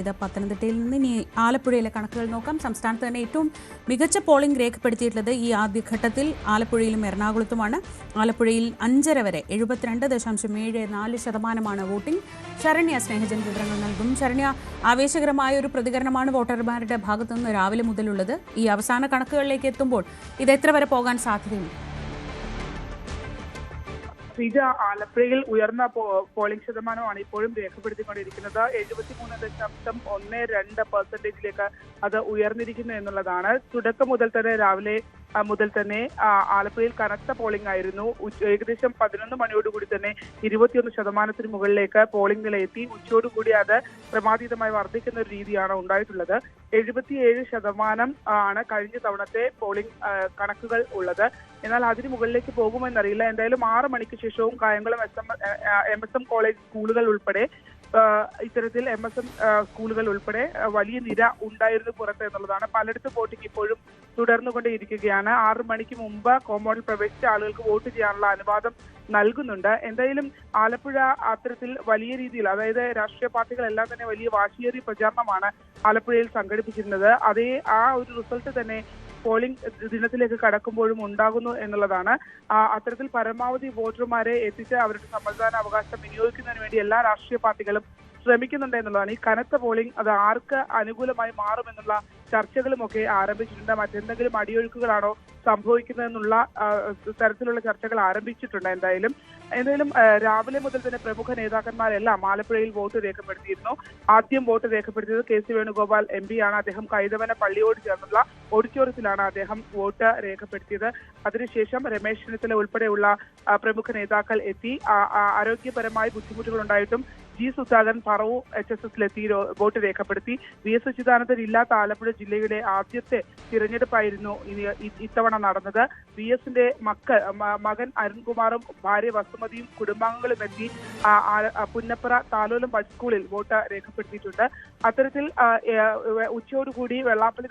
ഇത് പത്തനംതിട്ടയിൽ നിന്ന് ഇനി ആലപ്പുഴയിലെ കണക്കുകൾ നോക്കാം. സംസ്ഥാനത്ത് തന്നെ ഏറ്റവും മികച്ച പോളിംഗ് രേഖപ്പെടുത്തിയിട്ടുള്ളത് ഈ ആദ്യഘട്ടത്തിൽ ആലപ്പുഴയിലും എറണാകുളത്തുമാണ്. ആലപ്പുഴയിൽ അഞ്ചര വരെ എഴുപത്തിരണ്ട് ദശാംശം ഏഴ് നാല് ശതമാനമാണ് വോട്ടിംഗ്. ശരണ്യ സ്നേഹജൻ വിവരങ്ങൾ നൽകും. ശരണ്യ ആവേശകരമായ ഒരു പ്രതികരണമാണ് വോട്ടർമാരുടെ ഭാഗത്തുനിന്ന് രാവിലെ മുതലുള്ളത്. ഈ അവസാന കണക്കുകളിലേക്ക് എത്തുമ്പോൾ ഇത് എത്ര വരെ പോകാൻ സാധ്യതയുണ്ട്? ശ്രീജ ആലപ്പുഴയിൽ ഉയർന്ന പോളിംഗ് ശതമാനമാണ് ഇപ്പോഴും രേഖപ്പെടുത്തിക്കൊണ്ടിരിക്കുന്നത്. എഴുപത്തിമൂന്ന് ദശാംശം ഒന്ന് രണ്ട് പെർസെന്റേജിലേക്ക് അത് ഉയർന്നിരിക്കുന്നു എന്നുള്ളതാണ്. തുടക്കം മുതൽ തന്നെ രാവിലെ മുതൽ തന്നെ ആലപ്പുഴയിൽ കനത്ത പോളിംഗ് ആയിരുന്നു. ഏകദേശം പതിനൊന്ന് മണിയോടുകൂടി തന്നെ ഇരുപത്തിയൊന്ന് ശതമാനത്തിന് മുകളിലേക്ക് പോളിംഗ് നില എത്തി. ഉച്ചയോടുകൂടി അത് ക്രമാതീതമായി വർദ്ധിക്കുന്ന ഒരു രീതിയാണ് ഉണ്ടായിട്ടുള്ളത്. എഴുപത്തിയേഴ് ശതമാനം ആണ് കഴിഞ്ഞ തവണത്തെ പോളിംഗ് കണക്കുകൾ ഉള്ളത്. എന്നാൽ അതിന് മുകളിലേക്ക് പോകുമെന്നറിയില്ല. എന്തായാലും ആറ് മണിക്ക് ശേഷവും Kayamkulam S M M S M college സ്കൂളുകൾ ഉൾപ്പെടെ ഇത്തരത്തിൽ എം എസ് എം സ്കൂളുകൾ ഉൾപ്പെടെ വലിയ നിര ഉണ്ടായിരുന്നു പുറത്ത് എന്നുള്ളതാണ്. പലയിടത്ത് വോട്ടിംഗ് ഇപ്പോഴും തുടർന്നുകൊണ്ടേയിരിക്കുകയാണ്. ആറ് മണിക്ക് മുമ്പ് കോമ്പൗണ്ടിൽ പ്രവേശിച്ച ആളുകൾക്ക് വോട്ട് ചെയ്യാനുള്ള അനുവാദം നൽകുന്നുണ്ട്. എന്തായാലും ആലപ്പുഴ അത്തരത്തിൽ വലിയ രീതിയിൽ അതായത് രാഷ്ട്രീയ പാർട്ടികളെല്ലാം തന്നെ വലിയ വാശിയേറിയ പ്രചാരണമാണ് ആലപ്പുഴയിൽ സംഘടിപ്പിച്ചിരുന്നത്. അതേ ആ ഒരു റിസൾട്ട് തന്നെ പോളിംഗ് ദിനത്തിലേക്ക് കടക്കുമ്പോഴും ഉണ്ടാകുന്നു എന്നുള്ളതാണ്. അത്തരത്തിൽ പരമാവധി വോട്ടർമാരെ എത്തിച്ച് അവരുടെ സമ്മതിദാന അവകാശം വിനിയോഗിക്കുന്നതിന് വേണ്ടി എല്ലാ രാഷ്ട്രീയ പാർട്ടികളും ശ്രമിക്കുന്നുണ്ട് എന്നുള്ളതാണ്. ഈ കനത്ത പോളിംഗ് അത് ആർക്ക് അനുകൂലമായി മാറുമെന്നുള്ള ചർച്ചകളുമൊക്കെ ആരംഭിച്ചിട്ടുണ്ട്. മറ്റെന്തെങ്കിലും അടിയൊഴുക്കുകളാണോ സംഭവിക്കുന്നതെന്നുള്ള തരത്തിലുള്ള ചർച്ചകൾ ആരംഭിച്ചിട്ടുണ്ട് എന്തായാലും. എന്തായാലും രാവിലെ മുതൽ തന്നെ പ്രമുഖ നേതാക്കന്മാരെല്ലാം ആലപ്പുഴയിൽ വോട്ട് രേഖപ്പെടുത്തിയിരുന്നു. ആദ്യം വോട്ട് രേഖപ്പെടുത്തിയത് കെ സി വേണുഗോപാൽ എം ആണ്. അദ്ദേഹം കൈതവന പള്ളിയോട് ചേർന്നുള്ള ഓഡിറ്റോറിയത്തിലാണ് അദ്ദേഹം വോട്ട് രേഖപ്പെടുത്തിയത്. അതിനുശേഷം രമേശ് ചെന്നിത്തല ഉൾപ്പെടെയുള്ള പ്രമുഖ നേതാക്കൾ എത്തി. ആരോഗ്യപരമായി ബുദ്ധിമുട്ടുകൾ ഉണ്ടായിട്ടും ജി സുധാകരൻ പറവു എച്ച് എസ് എസിലെത്തി വോട്ട് രേഖപ്പെടുത്തി. വി എസ് അച്യുതാനന്ദൻ ഇല്ലാത്ത ആലപ്പുഴ ജില്ലയുടെ ആദ്യത്തെ തിരഞ്ഞെടുപ്പായിരുന്നു ഇത്തവണ നടന്നത്. വി എസിന്റെ മക്കൾ മകൻ അരുൺകുമാറും ഭാര്യ വസുമതിയും കുടുംബാംഗങ്ങളും എത്തി പുന്നപ്പുറ താലോലം സ്കൂളിൽ വോട്ട് രേഖപ്പെടുത്തിയിട്ടുണ്ട്. അത്തരത്തിൽ ഉച്ചയോടുകൂടി വെള്ളാപ്പള്ളി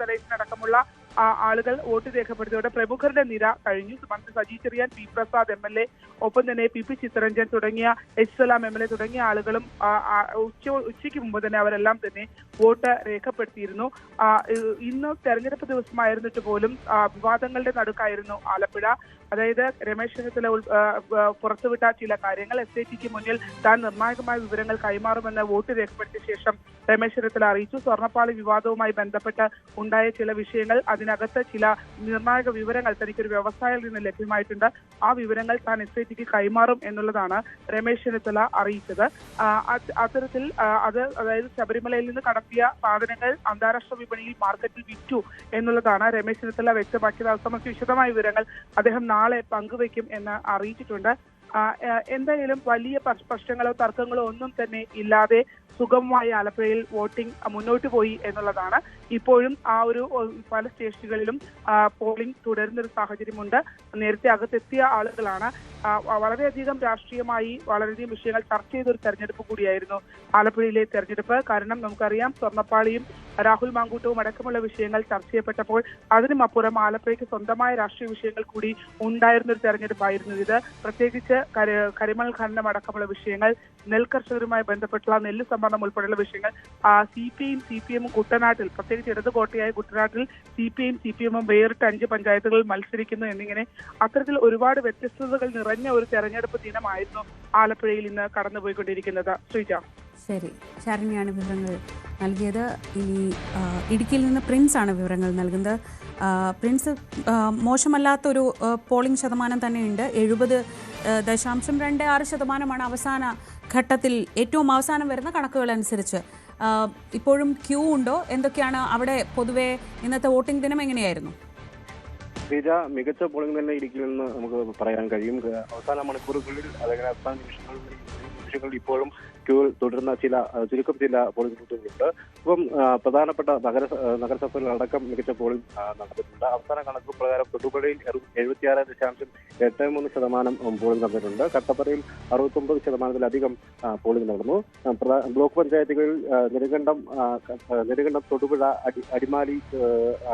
ആ, ആളുകൾ വോട്ട് രേഖപ്പെടുത്തിയോടെ പ്രമുഖരുടെ നിര കഴിഞ്ഞു. മന്ത്രി Saji Cheriyan P Prasad M L A ഒപ്പം തന്നെ പി പി ചിത്തരഞ്ജൻ തുടങ്ങിയ H Salam M L A തുടങ്ങിയ ആളുകളും ഉച്ച ഉച്ചയ്ക്ക് മുമ്പ് തന്നെ അവരെല്ലാം തന്നെ വോട്ട് രേഖപ്പെടുത്തിയിരുന്നു. ഇന്ന് തെരഞ്ഞെടുപ്പ് ദിവസമായിരുന്നിട്ട് പോലും വിവാദങ്ങളുടെ നടുക്കായിരുന്നു ആലപ്പുഴ. അതായത് രമേശ് ചെന്നിത്തല പുറത്തുവിട്ട ചില കാര്യങ്ങൾ എസ് ഐ ടിക്ക് മുന്നിൽ താൻ നിർണായകമായ വിവരങ്ങൾ കൈമാറുമെന്ന് വോട്ട് രേഖപ്പെടുത്തിയ ശേഷം രമേശ് ചെന്നിത്തല അറിയിച്ചു. സ്വർണപ്പാളി വിവാദവുമായി ബന്ധപ്പെട്ട് ഉണ്ടായ ചില വിഷയങ്ങൾ അതിനകത്ത് ചില നിർണായക വിവരങ്ങൾ തനിക്കൊരു വ്യവസായിയിൽ നിന്ന് ലഭ്യമായിട്ടുണ്ട്. ആ വിവരങ്ങൾ താൻ എസ് ഐ ടിക്ക് കൈമാറും എന്നുള്ളതാണ് രമേശ് ചെന്നിത്തല അറിയിച്ചത്. അത്തരത്തിൽ അത് അതായത് ശബരിമലയിൽ നിന്ന് കടത്തിയ സാധനങ്ങൾ അന്താരാഷ്ട്ര വിപണിയിൽ മാർക്കറ്റിൽ വിറ്റു എന്നുള്ളതാണ് രമേശ് ചെന്നിത്തല വ്യക്തമാക്കിയത്. അത് സംബന്ധിച്ച് വിശദമായ വിവരങ്ങൾ അദ്ദേഹം നാളെ പങ്കുവയ്ക്കും എന്ന് അറിയിച്ചിട്ടുണ്ട്. എന്തായാലും വലിയ പ്രശ്- പ്രശ്നങ്ങളോ തർക്കങ്ങളോ ഒന്നും തന്നെ ഇല്ലാതെ സുഗമമായി ആലപ്പുഴയിൽ വോട്ടിംഗ് മുന്നോട്ട് പോയി എന്നുള്ളതാണ്. ഇപ്പോഴും ആ ഒരു പല സ്റ്റേഷനുകളിലും പോളിംഗ് തുടരുന്ന ഒരു സാഹചര്യമുണ്ട്. നേരത്തെ അകത്തെത്തിയ ആളുകളാണ്. വളരെയധികം രാഷ്ട്രീയമായി വളരെയധികം വിഷയങ്ങൾ ചർച്ച ചെയ്ത ഒരു തെരഞ്ഞെടുപ്പ് കൂടിയായിരുന്നു ആലപ്പുഴയിലെ തെരഞ്ഞെടുപ്പ്. കാരണം നമുക്കറിയാം സ്വർണപ്പാളിയും രാഹുൽ മാങ്കൂട്ടവും അടക്കമുള്ള വിഷയങ്ങൾ ചർച്ച ചെയ്യപ്പെട്ടപ്പോൾ അതിനും അപ്പുറം ആലപ്പുഴയ്ക്ക് സ്വന്തമായ രാഷ്ട്രീയ വിഷയങ്ങൾ കൂടി ഉണ്ടായിരുന്ന ഒരു തെരഞ്ഞെടുപ്പായിരുന്നു ഇത്. പ്രത്യേകിച്ച് കരിമൽ ഖനനം അടക്കമുള്ള വിഷയങ്ങൾ നെൽകർഷകരുമായി ബന്ധപ്പെട്ടുള്ള നെല്ല് സംബന്ധം ഉൾപ്പെടെയുള്ള വിഷയങ്ങൾ. സി പി ഐയും സി പി എമ്മും കുട്ടനാട്ടിൽ പ്രത്യേകിച്ച് ഇടത് കോട്ടയായ കുട്ടനാട്ടിൽ സി പി ഐയും സി പി എമ്മും വേറിട്ട് അഞ്ച് പഞ്ചായത്തുകളിൽ മത്സരിക്കുന്നു എന്നിങ്ങനെ അത്തരത്തിൽ ഒരുപാട് വ്യത്യസ്തതകൾ നിറഞ്ഞ ഒരു തെരഞ്ഞെടുപ്പ് ദിനമായിരുന്നു ആലപ്പുഴയിൽ ഇന്ന് കടന്നുപോയിക്കൊണ്ടിരിക്കുന്നത്. ശ്രീജ. ശരി. ശരണ്യാണ് വിവരങ്ങൾ നൽകിയത്. ഇനി ഇടുക്കിയിൽ നിന്ന് പ്രിൻസ് ആണ് വിവരങ്ങൾ നൽകുന്നത്. പ്രിൻസ് മോശമല്ലാത്തൊരു പോളിംഗ് ശതമാനം തന്നെയുണ്ട്. എഴുപത് ദശാംശം രണ്ട് ആറ് ശതമാനമാണ് അവസാന ഘട്ടത്തിൽ ഏറ്റവും അവസാനം വരുന്ന കണക്കുകൾ അനുസരിച്ച് ഇപ്പോഴും ക്യൂ ഉണ്ടോ? എന്തൊക്കെയാണ് അവിടെ പൊതുവെ ഇന്നത്തെ വോട്ടിംഗ് ദിനം എങ്ങനെയായിരുന്നു? ശ്രീജ മികച്ച പോളിംഗ് തന്നെ ഇടുക്കിയിൽ നമുക്ക് പറയാൻ കഴിയും. അവസാന മണിക്കൂറുകളിൽ അല്ലെങ്കിൽ അവസാന നിമിഷങ്ങളിൽ നിമിഷങ്ങളിൽ ഇപ്പോഴും ക്യൂ തുടരുന്ന ചില ചുരുക്കം ചില പോളിംഗ് ബൂത്തുകളുണ്ട് ഇപ്പം പ്രധാനപ്പെട്ട നഗര നഗരസഭകളിലടക്കം മികച്ച പോളിംഗ് നടന്നിട്ടുണ്ട്. അവസാന കണക്ക് പ്രകാരം തൊടുപുഴയിൽ എഴുപത്തിയാറ് ദശാംശം എട്ട് മൂന്ന് ശതമാനം പോളിംഗ് നടന്നിട്ടുണ്ട്. കട്ടപ്പനയിൽ അറുപത്തൊമ്പത് ശതമാനത്തിലധികം പോളിംഗ് നടന്നു. ബ്ലോക്ക് പഞ്ചായത്തുകളിൽ നെടുകണ്ടം നെടുങ്കണ്ടം തൊടുപുഴ അടി അടിമാലി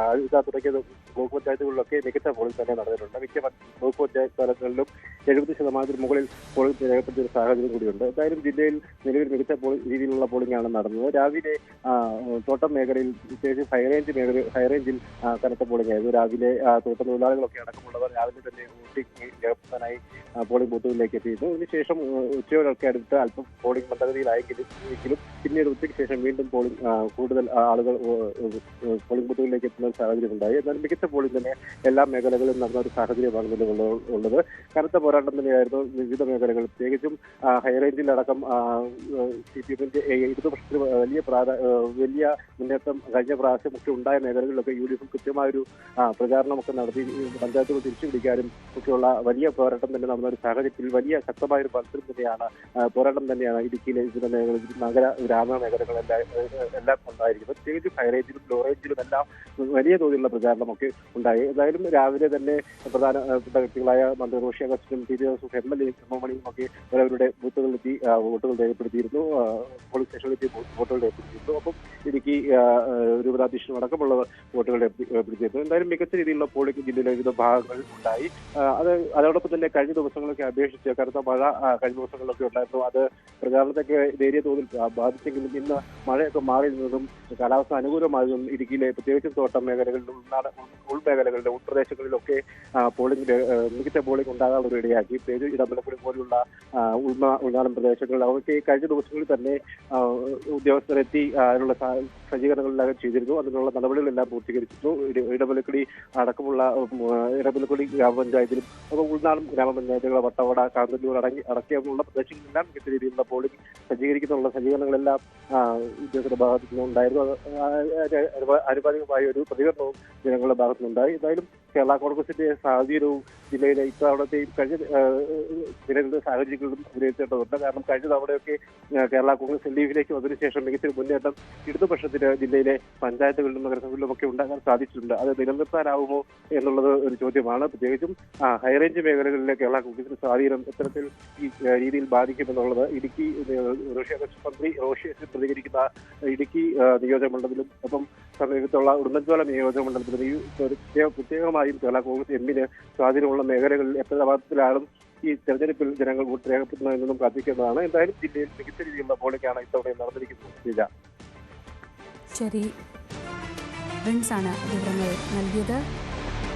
അഴുക തുടങ്ങിയ ബ്ലോക്ക് പഞ്ചായത്തുകളിലൊക്കെ മികച്ച പോളിംഗ് തന്നെ നടന്നിട്ടുണ്ട്. മിക്ക ബ്ലോക്ക് പഞ്ചായത്ത് തലങ്ങളിലും എഴുപത് ശതമാനത്തിന് മുകളിൽ പോളിംഗ് രേഖപ്പെടുത്തിയ സാഹചര്യം കൂടിയുണ്ട്. എന്തായാലും ജില്ലയിൽ നിലവിൽ മികച്ച രീതിയിലുള്ള പോളിംഗ് ആണ് നടന്നത്. രാവിലെ ആ, തോട്ടം മേഖലയിൽ പ്രത്യേകിച്ച് ഹൈറേഞ്ച് മേഖല ഹൈറേഞ്ചിൽ കനത്ത പോളിംഗ് ആയിരുന്നു രാവിലെ തോട്ടം തൊഴിലാളികളൊക്കെ അടക്കമുള്ളവർ രാവിലെ തന്നെ ഊട്ടി ജയപ്രദനായി പോളിംഗ് ബൂത്തുകളിലേക്ക് എത്തിയിരുന്നു ഇതിനുശേഷം ആ, ഉച്ചയോടൊക്കെ അടുത്ത് അല്പം പോളിംഗ് മന്ദഗതിയിലായെങ്കിലും പിന്നീട് ഉച്ചയ്ക്ക് ശേഷം വീണ്ടും പോളിംഗ് കൂടുതൽ ആളുകൾ പോളിംഗ് ബൂത്തുകളിലേക്ക് എത്തുന്ന സാഹചര്യം ഉണ്ടായി. എന്നാൽ മികച്ച പോളിംഗ് തന്നെ എല്ലാ മേഖലകളിലും നടന്ന ഒരു സാഹചര്യമാണ് നിലവിലുള്ളത് കനത്ത പോരാട്ടം തന്നെയായിരുന്നു വിവിധ മേഖലകൾ. പ്രത്യേകിച്ചും ഹൈറേഞ്ചിലടക്കം സി പി എമ്മിന്റെ ഇടതുപക്ഷത്തിന് വലിയ പ്രാധാ ആ, വലിയ മുന്നേറ്റം കഴിഞ്ഞ പ്രാവശ്യം ഒക്കെ ഉണ്ടായ മേഖലകളിലൊക്കെ യു ഡി എഫ് കൃത്യമായൊരു പ്രചാരണമൊക്കെ നടത്തി പഞ്ചായത്തുകൾ തിരിച്ചു പിടിക്കാനും ഒക്കെയുള്ള വലിയ പോരാട്ടം തന്നെ നടന്ന ഒരു സാഹചര്യത്തിൽ വലിയ ശക്തമായ ഒരു മത്സരം തന്നെയാണ് പോരാട്ടം തന്നെയാണ് ഇടുക്കിയിലെ വിവിധ മേഖലകളിൽ നഗര ഗ്രാമീണ മേഖലകളെല്ലാം എല്ലാം ഉണ്ടായിരിക്കും പ്രത്യേകിച്ച് ഹൈറേഞ്ചിലും ലോറേഞ്ചിലും എല്ലാം വലിയ തോതിലുള്ള പ്രചാരണമൊക്കെ ഉണ്ടായി. ഏതായാലും രാവിലെ തന്നെ പ്രധാനപ്പെട്ട വ്യക്തികളായ മന്ത്രി Roshi അഗസ്റ്റിനും T Joseph M L A M ഒക്കെ അവരവരുടെ ബൂത്തുകളിലെത്തി വോട്ടുകൾ രേഖപ്പെടുത്തിയിരുന്നു. പോളിംഗ് സ്റ്റേഷനിലെത്തി വോട്ടുകൾ രേഖപ്പെടുത്തിയിരുന്നു. അപ്പം ഇടുക്കി രൂപതാധ്യക്ഷനും അടക്കമുള്ളവർ വോട്ടുകളെ പിടിച്ചെടുത്തു എന്തായാലും മികച്ച രീതിയിലുള്ള പോളിംഗ് ജില്ലയിലെ വിവിധ ഭാഗങ്ങൾ ഉണ്ടായി. അത് അതോടൊപ്പം തന്നെ കഴിഞ്ഞ ദിവസങ്ങളൊക്കെ അപേക്ഷിച്ച് കറുത്ത മഴ കഴിഞ്ഞ ദിവസങ്ങളിലൊക്കെ ഉണ്ടായിരുന്നു. അത് പ്രചാരണത്തൊക്കെ നേരിയ തോതിൽ ബാധിച്ചെങ്കിലും ഇന്ന് മഴയൊക്കെ മാറി നിന്നതും കാലാവസ്ഥ അനുകൂലമായതും ഇടുക്കിയിലെ പ്രത്യേകിച്ചും തോട്ടം മേഖലകളിലും ഉൾനാട് ഉൾ- ഉൾമേഖലകളിലെ ഉൾപ്രദേശങ്ങളിലൊക്കെ പോളിംഗ് മികച്ച പോളിംഗ് ഉണ്ടാകാനുള്ള ഇടയാക്കി. പ്രത്യേകിച്ച് ഇടമലപ്പുഴ പോലുള്ള ഉൾനാടൻ പ്രദേശങ്ങളിൽ അവർക്ക് കഴിഞ്ഞ ദിവസങ്ങളിൽ തന്നെ ഉദ്യോഗസ്ഥരെത്തി ആ, അതിനുള്ള സജ്ജീകരണങ്ങളെല്ലാം ചെയ്തിരുന്നു. അതിനുള്ള നടപടികളെല്ലാം പൂർത്തീകരിച്ചിരുന്നു. ഇട- ഇടമലക്കുടി അടക്കമുള്ള ഇടമലക്കുടി ഗ്രാമപഞ്ചായത്തിലും അപ്പോൾ ഉൾനാടൻ ഗ്രാമപഞ്ചായത്തുകൾ വട്ടവട കാന്തല്ലൂർ അടങ്ങി അടക്കിയുള്ള പ്രദേശങ്ങളിലെല്ലാം മികച്ച രീതിയിലുള്ള പോളിംഗ് സജ്ജീകരിക്കുന്നുള്ള സജ്ജീകരണങ്ങളെല്ലാം ഉദ്യോഗസ്ഥരുടെ ഭാഗത്തു നിന്നുണ്ടായിരുന്നു അത് ആ, ആ, അനുപാ- ആനുപാതികമായ ഒരു പ്രതികരണവും ജനങ്ങളുടെ ഭാഗത്തുനിന്നുണ്ടായി. എന്തായാലും കേരള കോൺഗ്രസിന്റെ സാഹചര്യവും ജില്ലയിലെ ഇത്തവണത്തെയും കഴിഞ്ഞ നിലവിലെ സാഹചര്യങ്ങളിലും വിലയിരുത്തേണ്ടതുണ്ട് കാരണം കഴിഞ്ഞ തവണയൊക്കെ കേരള കോൺഗ്രസ് എൽ ഡി വന്നതിന് ശേഷം മികച്ച മുന്നേറ്റം ഇടതുപക്ഷത്തിന് ജില്ലയിലെ പഞ്ചായത്തുകളിലും നഗരസഭകളിലും ഒക്കെ ഉണ്ടാകാൻ സാധിച്ചിട്ടുണ്ട്. അത് നിലനിർത്താനാവുമോ എന്നുള്ളത് ഒരു ചോദ്യമാണ്. പ്രത്യേകിച്ചും ഹൈറേഞ്ച് മേഖലകളിലെ കേരള കോൺഗ്രസിന്റെ സ്വാധീനം എത്തരത്തിൽ ഈ രീതിയിൽ ബാധിക്കുമെന്നുള്ളത് ഇടുക്കി റോഷ്യ മന്ത്രി റോഷിയസിൽ പ്രതികരിക്കുന്ന ഇടുക്കി നിയോജക മണ്ഡലത്തിലും ഒപ്പം സമീപത്തുള്ള ഉടുമ്പൻചോല നിയോജക മണ്ഡലത്തിലും ഈ ഒരു പ്രത്യേകമായും കേരള കോൺഗ്രസ് എമ്മിന് സ്വാധീനമുള്ള മേഖലകളിൽ എത്ര ഭാഗത്തിലാണ് ഈ തെരഞ്ഞെടുപ്പിൽ ജനങ്ങൾ വോട്ട് രേഖപ്പെടുത്തുന്നതെന്നും കാത്തിരിക്കേണ്ടതാണ് എന്തായാലും ജില്ലയിൽ മികച്ച രീതിയിലുള്ള പോളിംഗാണ് ഇത്തവണ നടന്നിരിക്കുന്നത്. ജില്ല. ശരി. ആണ് വിവരങ്ങൾ നൽകിയത്.